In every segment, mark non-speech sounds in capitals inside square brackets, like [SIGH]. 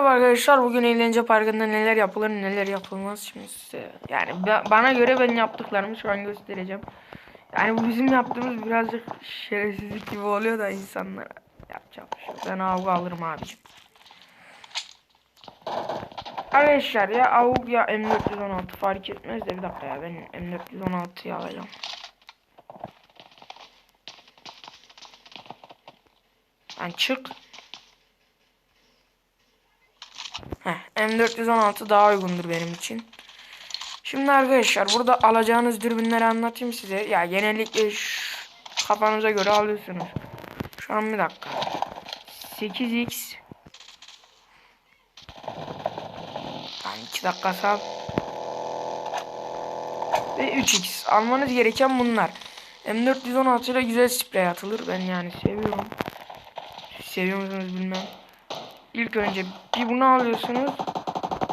Merhaba arkadaşlar bugün eğlence parkında neler yapılır neler yapılmaz şimdi size yani ba- bana göre ben yaptıklarımı şu an göstereceğim. Yani bu bizim yaptığımız birazcık şerefsizlik gibi oluyor da insanlara yapacak bir şey. Ben avga alırım abicim. Arkadaşlar ya avuk ya M416 fark etmez de bir dakika ya ben M416'yı alacağım. Yani çık. Heh, M416 daha uygundur benim için. Şimdi arkadaşlar burada alacağınız dürbünleri anlatayım size. Ya genellikle kafanıza göre alıyorsunuz. Şu an bir dakika. 8x Yani 2 dakika sal. Ve 3x. Almanız gereken bunlar. M416 ile güzel sprey atılır. Ben yani seviyorum. Seviyor musunuz bilmem. İlk önce bir bunu alıyorsunuz.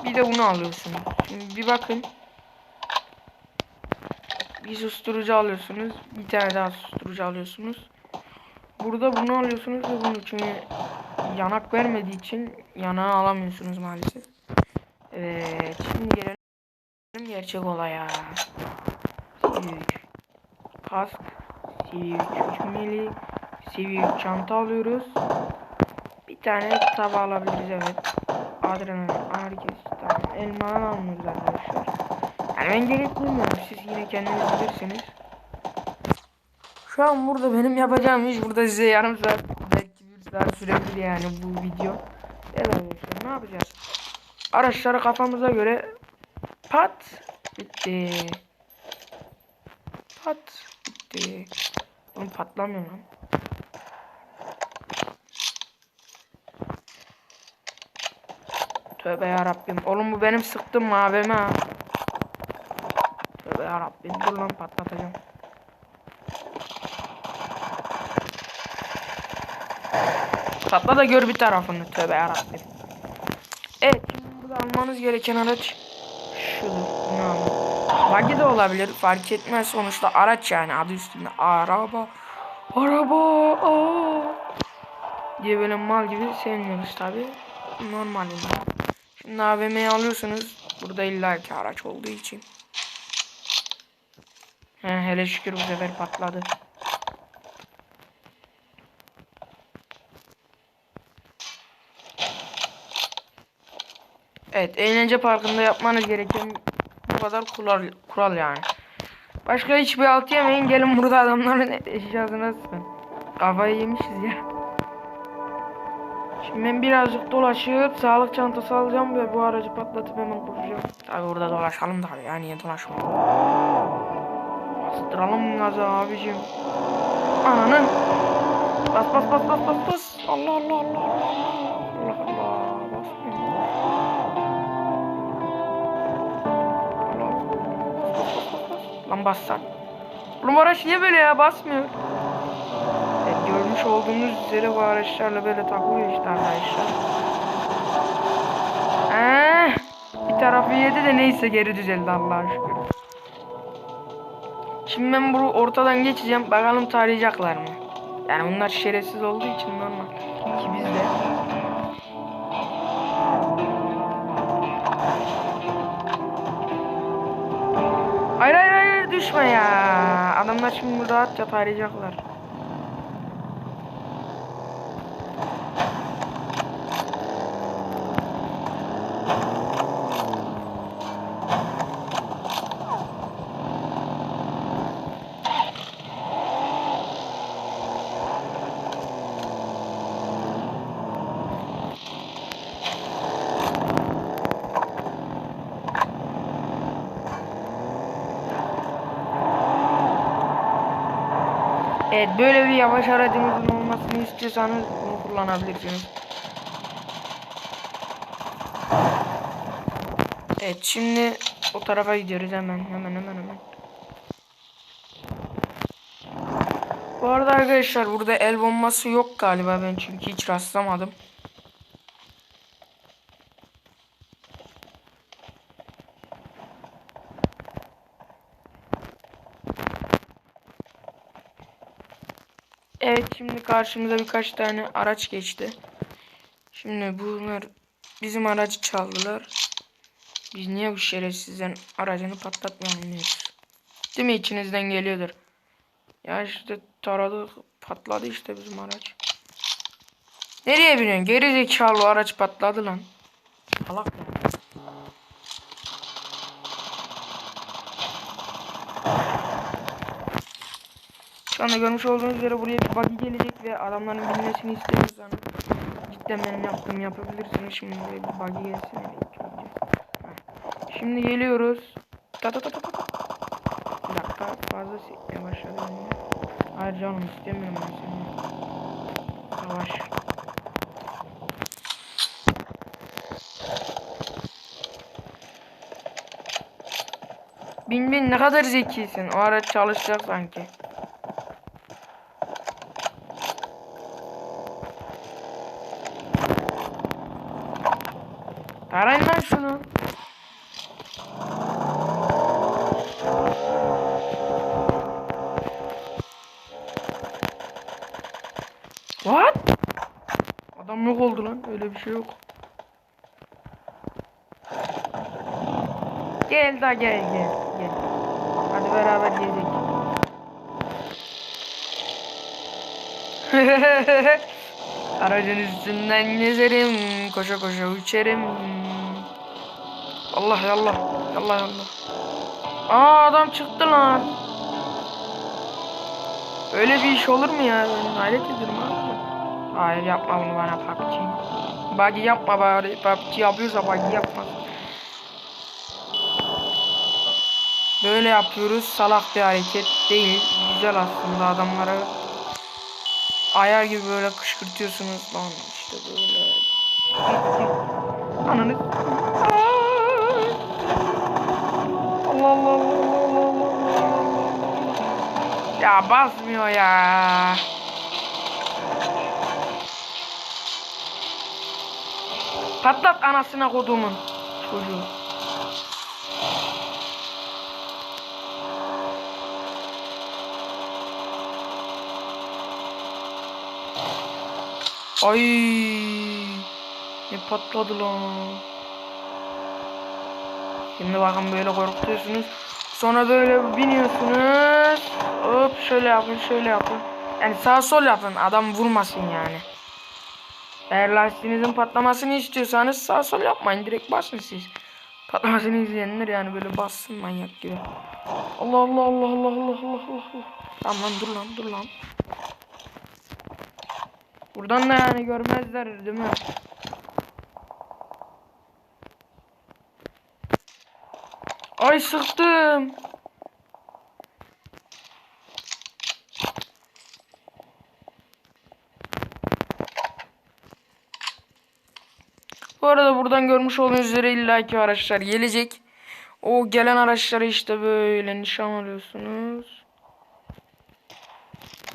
Bir de bunu alıyorsunuz. Şimdi bir bakın. Bir susturucu alıyorsunuz. Bir tane daha susturucu alıyorsunuz. Burada bunu alıyorsunuz ve bunu çünkü yanak vermediği için yanağı alamıyorsunuz maalesef. Evet şimdi gelelim gerçek olaya. Sivik. Kask. Sivik cümleli. Sivik çanta alıyoruz. Tane tava alabiliriz evet. Adrenalin, herkes tamam. Elmadan almıyoruz arkadaşlar. Yani ben gerek duymuyorum. Siz yine kendiniz bilirsiniz. Şu an burada benim yapacağım iş burada size yarım saat belki bir saat sürebilir yani bu video. Evet arkadaşlar ne yapacağız? Araçları kafamıza göre pat bitti. Pat bitti. Oğlum patlamıyor lan. Tövbe yarabbim. Oğlum bu benim sıktığım mavime ha. Tövbe yarabbim. Dur lan patlatacağım. Patla da gör bir tarafını. Tövbe yarabbim. Evet. Burada almanız gereken araç şudur. Ne? Buggy de olabilir. Fark etmez. Sonuçta araç yani. Adı üstünde. Araba. Araba. Aa. Diye böyle mal gibi sevmiyoruz tabi. Normal. Şimdi AVM'yi alıyorsunuz. Burada illaki araç olduğu için. He, hele şükür bu sefer patladı. Evet, eğlence parkında yapmanız gereken bu kadar kural, kural yani. Başka hiçbir alt yemeyin. Gelin burada adamların eşyasına sıkın. Kafayı yemişiz ya. Şimdi ben birazcık dolaşıp sağlık çantası alacağım ve bu aracı patlatıp hemen koşacağım. Tabi orada dolaşalım da ya niye dolaşmayalım. Bastıralım gazı abicim. Ananı. Bas bas bas bas bas bas. Allah Allah Allah Allah. Allah Allah. Basmıyor. Allah. Lan bassan. Oğlum araç niye böyle ya basmıyor. Görmüş olduğunuz üzere bu araçlarla böyle takılıyor işte arkadaşlar. Eee, bir tarafı yedi de neyse geri düzeldi Allah'a şükür. Şimdi ben bunu ortadan geçeceğim. Bakalım tarayacaklar mı? Yani bunlar şerefsiz olduğu için normal. Ki biz de. Hayır hayır hayır düşme ya. Adamlar şimdi rahatça tarayacaklar. Evet böyle bir yavaş aracınızın olmasını istiyorsanız bunu kullanabilirsiniz. Evet şimdi o tarafa gidiyoruz hemen hemen hemen hemen. Bu arada arkadaşlar burada el bombası yok galiba ben çünkü hiç rastlamadım. Evet şimdi karşımıza birkaç tane araç geçti. Şimdi bunlar bizim aracı çaldılar. Biz niye bu şerefsizden aracını patlatmayalım diyoruz. Değil mi içinizden geliyordur. Ya işte taradık patladı işte bizim araç. Nereye biniyorsun? Geri zekalı araç patladı lan. Salak ya. Anda görmüş olduğunuz üzere buraya bir buggy gelecek ve adamların bilmesini istemiyorsanız cidden benim yaptığımı yapabilirsiniz. Şimdi buraya bir buggy gelsin. Şimdi geliyoruz. Ta ta ta ta ta. Bir dakika fazla sekmeye başladı bende. Hayır canım istemiyorum ben seni. Yavaş. Bin bin ne kadar zekisin. O araç çalışacak sanki. Tarayın lan şunu. What? Adam yok oldu lan. Öyle bir şey yok. Gel da gel gel gel. Hadi beraber gezek. [LAUGHS] Aracın üstünden gezerim, koşa koşa uçarım. Allah Allah, Allah Allah. Aa adam çıktı lan. Öyle bir iş olur mu ya? Ben hayret ediyorum abi. Hayır yapma bunu bana PUBG. Buggy yapma bari. PUBG yapıyorsa buggy yapma. Böyle yapıyoruz. Salak bir hareket değil. Güzel aslında adamlara ayar gibi böyle kışkırtıyorsunuz lan işte böyle. [LAUGHS] Ananı. Ya basmıyor ya. Patlat anasına kodumun çocuğu. Ay ne patladı lan. Şimdi bakın böyle korkutuyorsunuz. Sonra böyle biniyorsunuz. Hop şöyle yapın şöyle yapın. Yani sağ sol yapın adam vurmasın yani. Eğer lastiğinizin patlamasını istiyorsanız sağ sol yapmayın direkt basın siz. Patlamasını izleyenler yani böyle bassın manyak gibi. Allah Allah Allah Allah Allah Allah Allah. Tamam lan dur lan dur lan. Buradan da yani görmezler değil mi? Ay sıktım. Bu arada buradan görmüş olduğunuz üzere illaki araçlar gelecek. O gelen araçları işte böyle nişan alıyorsunuz.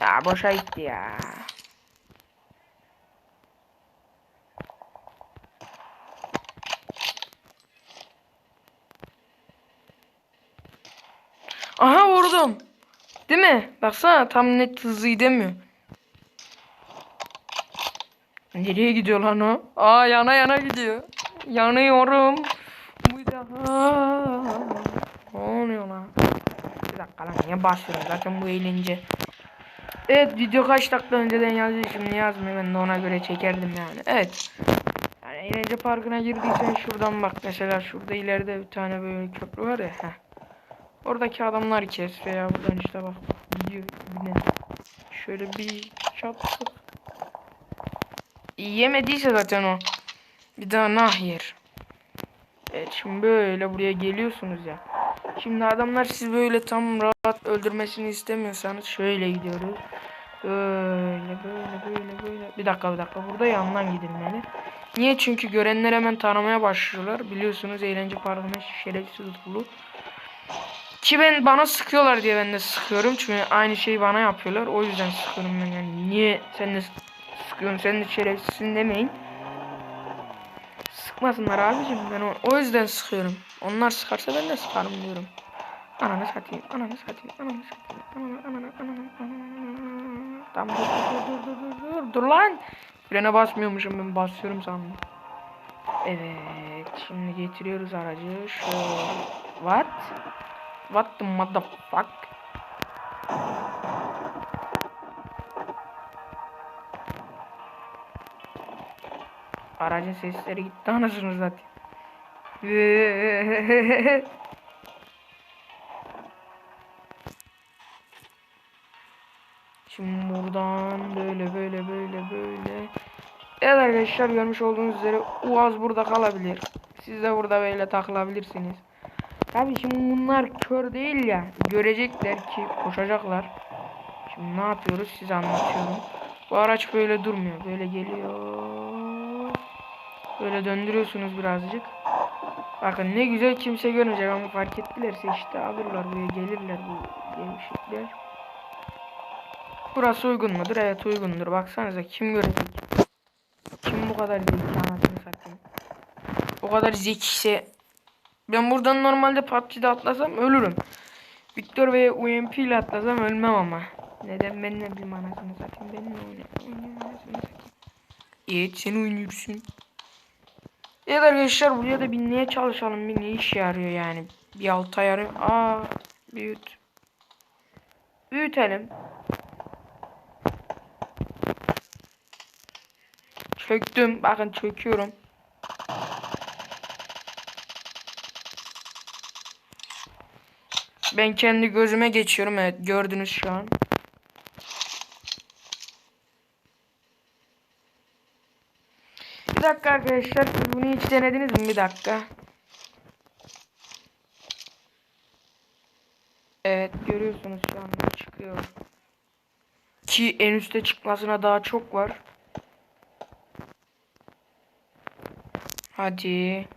Ya boşa gitti ya. Aha vurdum. Değil mi? Baksana tam net hızlı gidemiyor. Nereye gidiyor lan o? Aa yana yana gidiyor. Yanıyorum. Bu daha. Ne oluyor lan? Bir dakika lan niye basıyorum zaten bu eğlence. Evet video kaç dakika önceden yazıyor şimdi yazmıyor ben de ona göre çekerdim yani. Evet. Yani eğlence parkına girdiysen şuradan bak mesela şurada ileride bir tane böyle köprü var ya. Heh. Oradaki adamlar kes veya buradan işte bak gidiyor yine. Şöyle bir çattık. Yemediyse zaten o. Bir daha nah yer. Evet şimdi böyle buraya geliyorsunuz ya. Şimdi adamlar siz böyle tam rahat öldürmesini istemiyorsanız şöyle gidiyoruz. Böyle böyle böyle böyle. Bir dakika bir dakika burada yandan gidilmeli. Niye? Çünkü görenler hemen tanımaya başlıyorlar. Biliyorsunuz eğlence parkına şerefsiz dolu. Ki ben bana sıkıyorlar diye ben de sıkıyorum. Çünkü aynı şeyi bana yapıyorlar. O yüzden sıkıyorum ben yani. Niye sen de sıkıyorsun sen de şerefsizsin demeyin. Sıkmasınlar abicim ben o, o yüzden sıkıyorum. Onlar sıkarsa ben de sıkarım diyorum. Ananı satayım, ananı satayım, ananı satayım, ananı, ananı. Tamam dur dur dur dur dur dur dur lan. Frene basmıyormuşum ben basıyorum sandım. Evet. Şimdi getiriyoruz aracı. Şöyle. What? What the motherfuck? Aracın sesleri gitti anasını zaten. [LAUGHS] Şimdi buradan böyle böyle böyle böyle. Evet arkadaşlar görmüş olduğunuz üzere Uaz burada kalabilir. Siz de burada böyle takılabilirsiniz. Tabii şimdi bunlar kör değil ya. Görecekler ki koşacaklar. Şimdi ne yapıyoruz size anlatıyorum. Bu araç böyle durmuyor. Böyle geliyor. Böyle döndürüyorsunuz birazcık. Bakın ne güzel kimse görmeyecek ama fark ettilerse işte alırlar buraya gelirler bu gevşekler. Burası uygun mudur? Evet uygundur. Baksanıza kim görecek? Kim bu kadar zeki anasını satayım. O kadar zekiyse ben buradan normalde PUBG'de atlasam ölürüm. Victor ve UMP ile atlasam ölmem ama. Neden ben ne bileyim anasını satayım. Ben ne oynayayım. Evet sen oynuyorsun. Evet arkadaşlar buraya da binmeye çalışalım. Bir ne iş yarıyor yani. Bir alta yarıyor. Aa büyüt. Büyütelim. Çöktüm. Bakın çöküyorum. Ben kendi gözüme geçiyorum. Evet gördünüz şu an. Bir dakika arkadaşlar. Bunu hiç denediniz mi? Bir dakika. Evet görüyorsunuz şu anda çıkıyor. Ki en üste çıkmasına daha çok var. Hadi.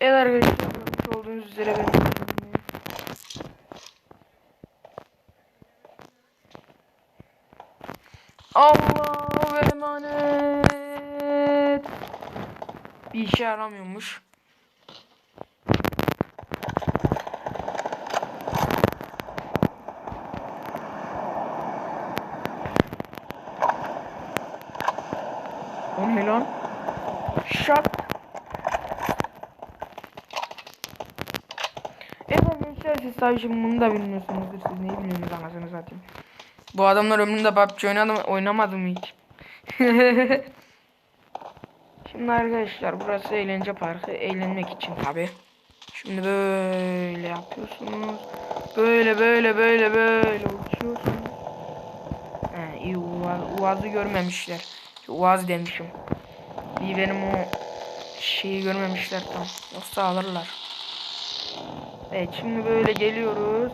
Evet arkadaşlar görmüş olduğunuz üzere ben Allah'a emanet. Bir işe yaramıyormuş. O ne lan? Şak. Evet arkadaşlar siz şimdi bunu da bilmiyorsunuzdur. Siz neyi biliyorsunuz anasını satayım. Bu adamlar ömründe PUBG oynadı, oynamadı mı hiç? [LAUGHS] şimdi arkadaşlar burası eğlence parkı. Eğlenmek için tabi. Şimdi böyle yapıyorsunuz. Böyle böyle böyle böyle uçuyorsunuz. He, iyi Uaz, Uaz'ı görmemişler. Uaz demişim. İyi benim o şeyi görmemişler tam. Yoksa alırlar. Evet şimdi böyle geliyoruz.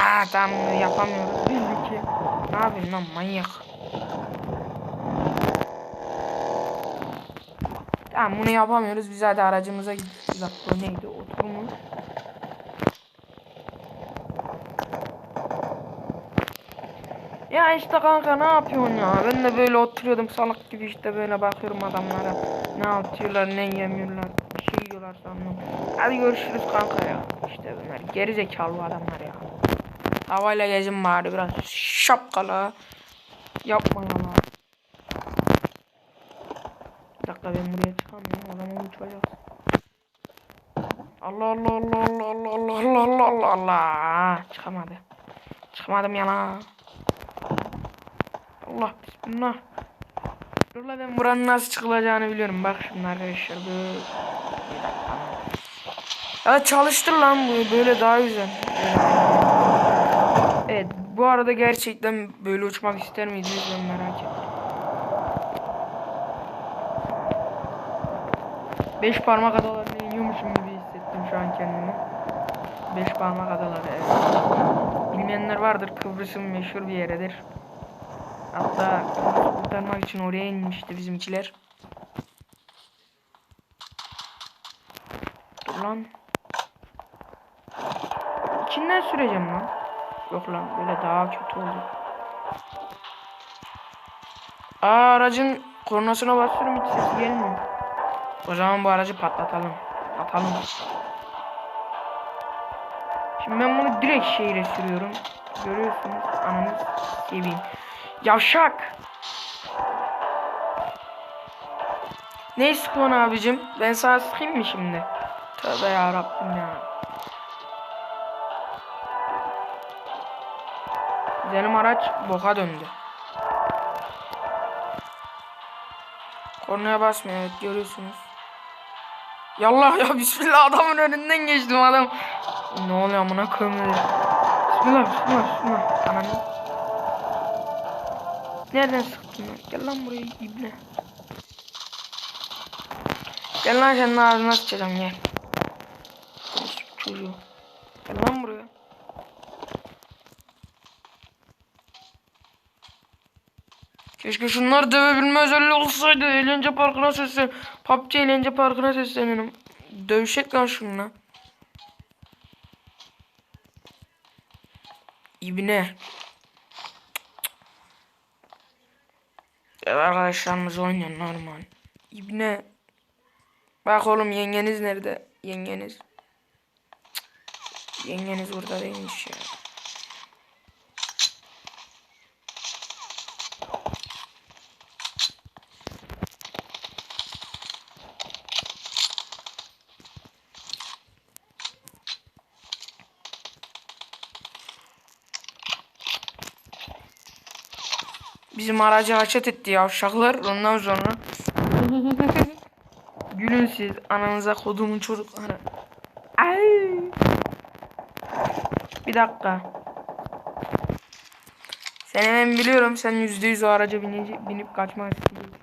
Aa tam yapamıyoruz belli ki. Ne yapayım lan manyak. Tamam bunu yapamıyoruz. Biz hadi aracımıza gidiyoruz. Bak bu neydi? Oturmuş. Ya işte kanka ne yapıyorsun ya? Ben de böyle oturuyordum salak gibi işte böyle bakıyorum adamlara. Ne atıyorlar ne yemiyorlar. Bir şey yiyorlar sandım. Hadi görüşürüz kanka ya. İşte bunlar gerizekalı adamlar ya. Havayla gezin bari biraz şapkalı. Yapma ya lan. Bir dakika ben buraya çıkamıyorum. O zaman uçacağız. Allah Allah Allah Allah Allah Allah Allah Allah Allah. Çıkamadı. Çıkamadım ya lan. Allah bismillah. Dur la ben buranın nasıl çıkılacağını biliyorum. Bak şimdi arkadaşlar böyle. Ya çalıştır lan bu böyle daha güzel. Evet bu arada gerçekten böyle uçmak ister miydiniz ben merak ettim. Beş parmak adalarına iniyormuşum gibi hissettim şu an kendimi. Beş parmak adaları evet. Bilmeyenler vardır Kıbrıs'ın meşhur bir yeridir. Hatta kurtarmak için oraya inmişti bizimkiler. Dur lan. İçinden süreceğim lan. Yok lan böyle daha kötü oldu. Aa aracın kornasına basıyorum hiç sesi gelmiyor. O zaman bu aracı patlatalım. Atalım. Şimdi ben bunu direkt şehire sürüyorum. Görüyorsunuz ananı seveyim. Yavşak. Ne sıkıyorsun abicim? Ben sana sıkayım mı şimdi? Tövbe ya Rabbim ya. Benim araç boka döndü. Kornaya basmıyor evet görüyorsunuz. Yallah ya bismillah adamın önünden geçtim adam. Ne oluyor amına koyayım. Bismillah bismillah bismillah. Ananı. Nereden sıktın lan? Gel lan buraya ibne. Gel lan senin ağzına sıçacağım gel. Çocuğu. Gel lan buraya. Keşke şunlar dövebilme özelliği olsaydı. Eğlence parkına seslen. PUBG eğlence parkına sesleniyorum. Dövüşek lan şununla. İbne. Ev arkadaşlarımız oynuyor normal. İbne. Bak oğlum yengeniz nerede? Yengeniz. Yengeniz burada değilmiş ya. Bizim aracı haçet etti yavşaklar. Ondan sonra [LAUGHS] Gülün siz ananıza kodumun çocukları. Ay. Bir dakika. Seni ben biliyorum. Sen yüzde yüz o araca binece, binip kaçmak istiyorsun.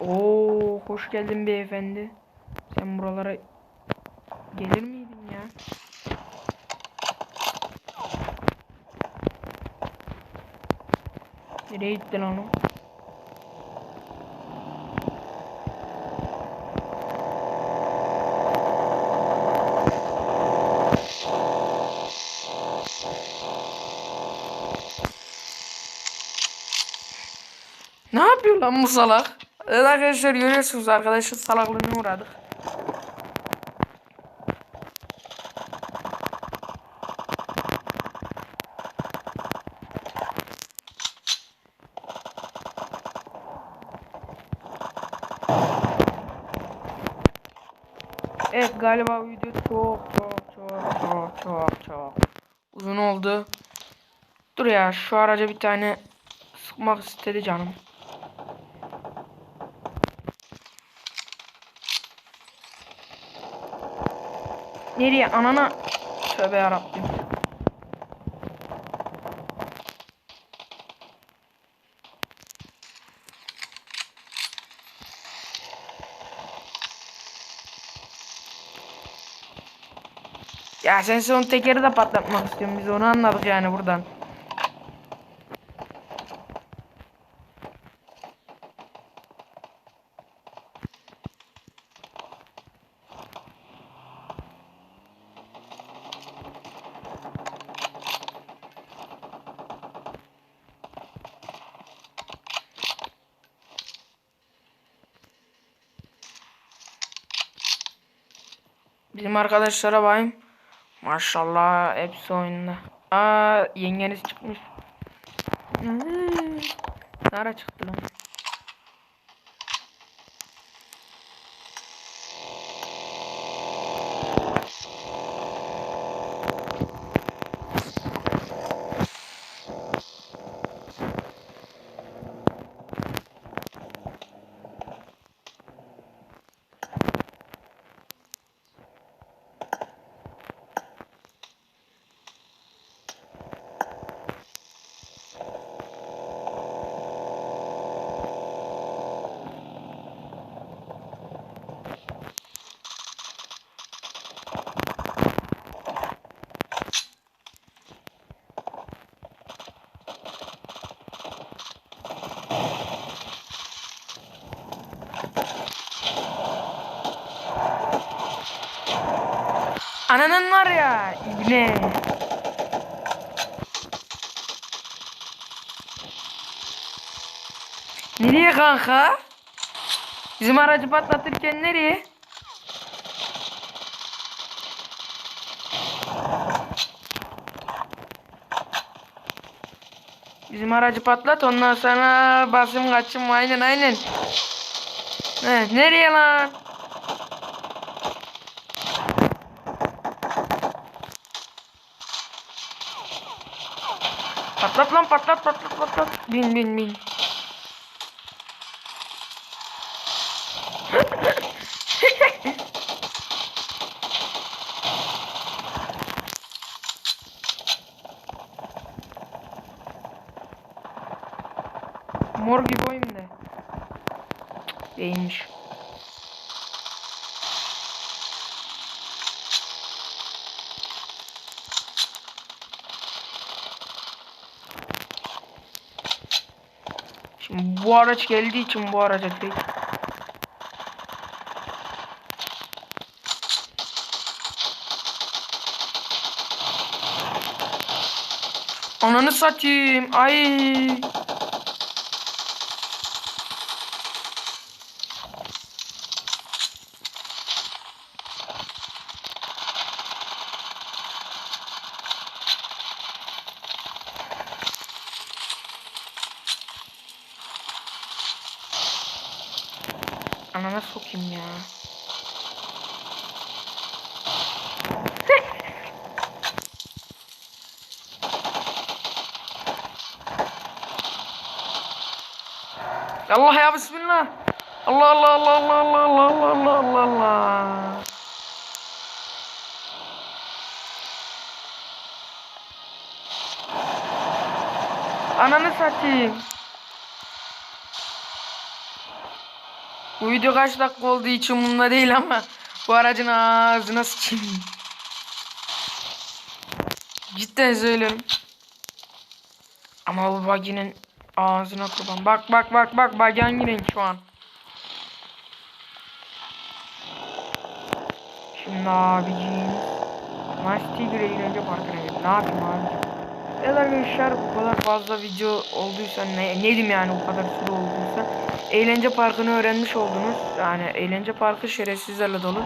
Oo, hoş geldin beyefendi. Sen buralara gelir miydin ya? Nereye gitti lan o? Ne yapıyor lan bu salak? Evet arkadaşlar görüyorsunuz arkadaşın salaklığına uğradık. Evet galiba video çok çok çok çok çok çok uzun oldu. Dur ya şu araca bir tane sıkmak istedi canım. Nereye anana? Tövbe yarabbim. Ya sen son tekeri de patlatmak istiyorsun. Biz onu anladık yani buradan. Bizim arkadaşlara bakayım. Maşallah hepsi oyunda. Aa yengeniz çıkmış. Nara çıktı lan? Ananın var ya ibne. Nereye kanka? Bizim aracı patlatırken nereye? Bizim aracı patlat ondan sonra basım kaçım aynen aynen. He, nereye lan? Patlat lan patlat patlat patlat. Bin bin bin. Mor gibi oyun de. Cık, Değilmiş. Şimdi bu araç geldiği için bu araca direkt Ananı satayım. Ay. Ananı satayım. Bu video kaç dakika olduğu için bunda değil ama bu aracın ağzına sıçayım. Cidden söylüyorum. Ama bu baginin ağzına kurban. Bak bak bak bak bagi hangi renk şu an. Şimdi abiciğim. Lastiği göre eğlence parkına. Ne yapayım abiciğim? Evet arkadaşlar bu kadar fazla video olduysa ne, ne diyeyim yani bu kadar süre olduysa eğlence parkını öğrenmiş oldunuz. Yani eğlence parkı şerefsizlerle dolu.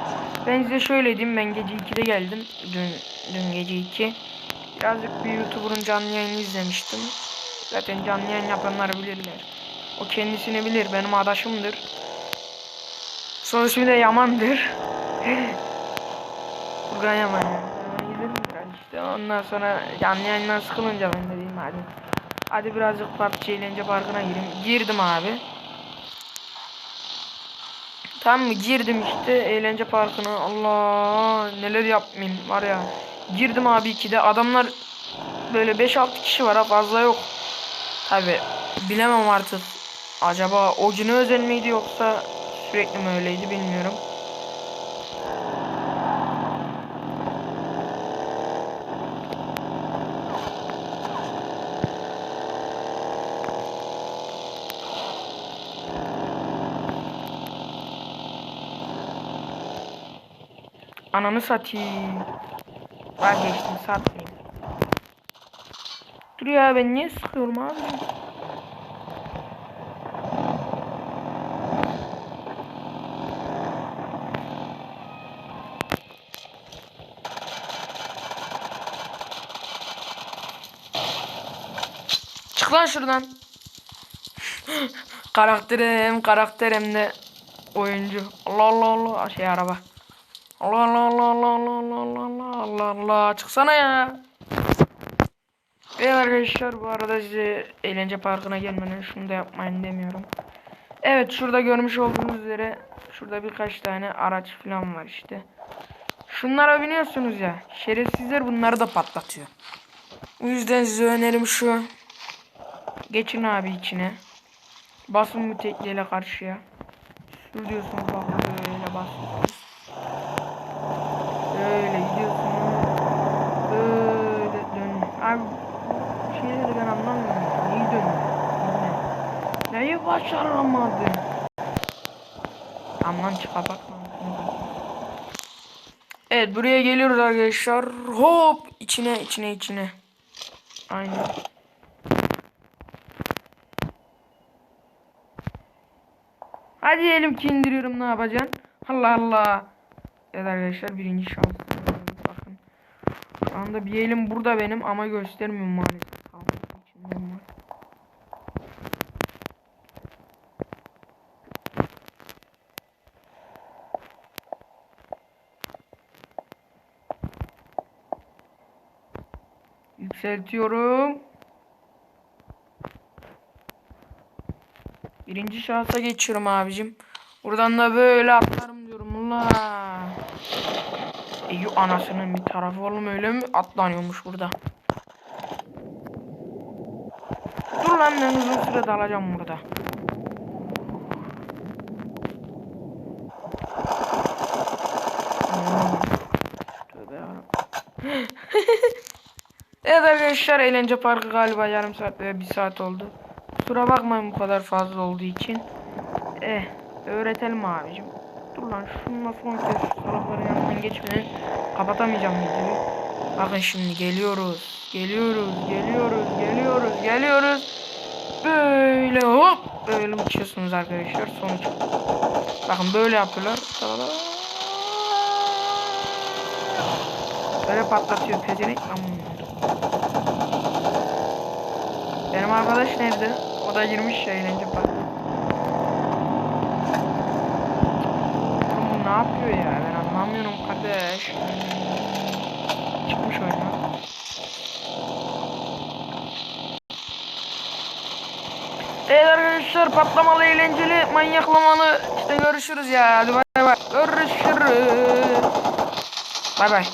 Ben size şöyle diyeyim ben gece 2'de geldim. Dün, dün gece 2. Birazcık bir YouTuber'ın canlı yayını izlemiştim. Zaten canlı yayın yapanlar bilirler. O kendisini bilir benim adaşımdır. İsmi de Yaman'dır. [LAUGHS] Furkan Yaman yani. İşte. Ondan sonra canlı yayından sıkılınca ben de dedim hadi. Hadi birazcık PUBG eğlence parkına gireyim. Girdim abi. Tamam mı? Girdim işte eğlence parkına. Allah neler yapmayayım var ya. Girdim abi ikide. Adamlar böyle 5-6 kişi var ha fazla yok. Tabi bilemem artık. Acaba o güne özel miydi yoksa sürekli mi öyleydi bilmiyorum. Ananı satayım. Vazgeçtim satmayayım. Dur ya ben niye sıkıyorum abi? Çık lan şuradan. karakterim, karakterim de oyuncu. Allah Allah Allah şey araba. Allah Allah Allah Allah Allah Allah Allah Allah Allah çıksana ya. Evet arkadaşlar bu arada size eğlence parkına gelmeden şunu da yapmayın demiyorum. Evet şurada görmüş olduğunuz üzere şurada birkaç tane araç falan var işte. Şunlara biniyorsunuz ya. Şerefsizler bunları da patlatıyor. O yüzden size önerim şu. Geçin abi içine. Basın bu tekliyle karşıya. Sür diyorsunuz bak böyle basıyorsunuz. Böyle gidiyorsunuz. Böyle dön. Abi şeyleri ben anlamıyorum. Neyi dönüyor? Ne? Neyi başaramadın? Aman çıka bakma. Evet buraya geliyoruz arkadaşlar. Hop içine içine içine. Aynen. Hadi diyelim ki indiriyorum ne yapacaksın? Allah Allah. Evet arkadaşlar birinci şans. Şu anda bir elim burada benim ama göstermiyorum maalesef. Yükseltiyorum. Birinci şahsa geçiyorum abicim. Buradan da böyle atlarım diyorum. Ulan. Anasının bir tarafı oğlum öyle mi atlanıyormuş burada. Dur lan ben uzun süre dalacağım burada. Hmm. Evet arkadaşlar eğlence parkı galiba yarım saat veya bir saat oldu. Kusura bakmayın bu kadar fazla olduğu için. Eh öğretelim abicim. Dur lan şununla son kez şu salakların yanından geçmeden kapatamayacağım videoyu. Bakın şimdi geliyoruz. Geliyoruz, geliyoruz, geliyoruz, geliyoruz. Böyle hop böyle uçuyorsunuz arkadaşlar sonuç. Bakın böyle yapıyorlar. Böyle patlatıyor pezevenk. Aman. Benim arkadaş nerede? O da girmiş eğlence park. Oğlum bu ne yapıyor ya? Ben anlamıyorum kardeş. Çıkmış oyuna. Evet arkadaşlar patlamalı eğlenceli manyaklamalı işte görüşürüz ya hadi bay bay görüşürüz bay bay